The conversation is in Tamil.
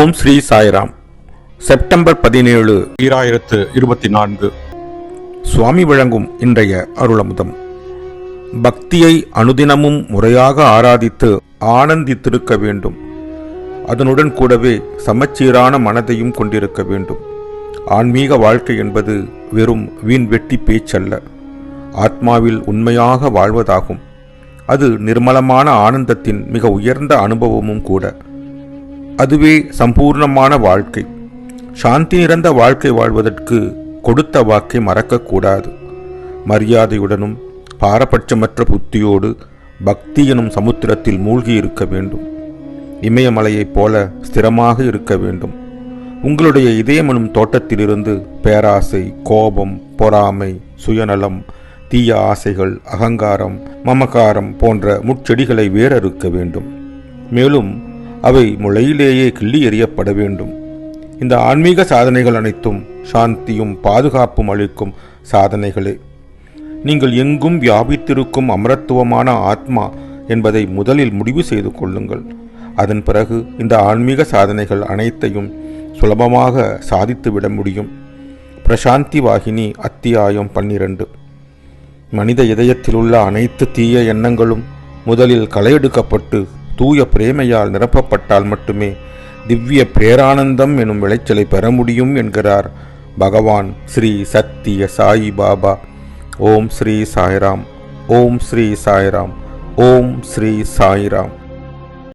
ஓம் ஸ்ரீ சாய்ராம். செப்டம்பர் பதினேழு ஈராயிரத்து இருபத்தி நான்கு. சுவாமி வழங்கும் இன்றைய அருளமுதம். பக்தியை அனுதினமும் முறையாக ஆராதித்து ஆனந்தித்திருக்க வேண்டும். அதனுடன் கூடவே சமச்சீரான மனதையும் கொண்டிருக்க வேண்டும். ஆன்மீக வாழ்க்கை என்பது வெறும் வீண் வெட்டி பேச்சல்ல. ஆத்மாவில் உண்மையாக வாழ்வதாகும். அது நிர்மலமான ஆனந்தத்தின் மிக உயர்ந்த அனுபவமும் கூட. அதுவே சம்பூர்ணமான வாழ்க்கை. சாந்தி நிறந்த வாழ்க்கை வாழ்வதற்கு கொடுத்த வாக்கை மறக்கக்கூடாது. மரியாதையுடனும் பாரபட்சமற்ற புத்தியோடு பக்தி எனும் சமுத்திரத்தில் மூழ்கி இருக்க வேண்டும். இமயமலையைப் போல ஸ்திரமாக இருக்க வேண்டும். உங்களுடைய இதயமெனும் தோட்டத்திலிருந்து பேராசை கோபம் பொறாமை சுயநலம் தீய ஆசைகள் அகங்காரம் மமகாரம் போன்ற முட்செடிகளை வேறறுக்க வேண்டும். மேலும் அவை முளையிலேயே கிள்ளி எறியப்பட வேண்டும். இந்த ஆன்மீக சாதனைகள் அனைத்தும் சாந்தியும் பாதுகாப்பும் அளிக்கும் சாதனைகளே. நீங்கள் எங்கும் வியாபித்திருக்கும் அமரத்துவமான ஆத்மா என்பதை முதலில் முடிவு செய்து கொள்ளுங்கள். அதன் பிறகு இந்த ஆன்மீக சாதனைகள் அனைத்தையும் சுலபமாக சாதித்துவிட முடியும். பிரசாந்தி வாகினி அத்தியாயம் பன்னிரண்டு. மனித இதயத்திலுள்ள அனைத்து தீய எண்ணங்களும் முதலில் களையெடுக்கப்பட்டு தூய பிரேமையால் நிரப்பப்பட்டால் மட்டுமே திவ்ய பேரானந்தம் எனும் விளைச்சலை பெற முடியும் என்கிறார் பகவான் ஸ்ரீ சத்திய சாயி பாபா. ஓம் ஸ்ரீ சாய்ராம். ஓம் ஸ்ரீ சாய்ராம். ஓம் ஸ்ரீ சாய்ராம்.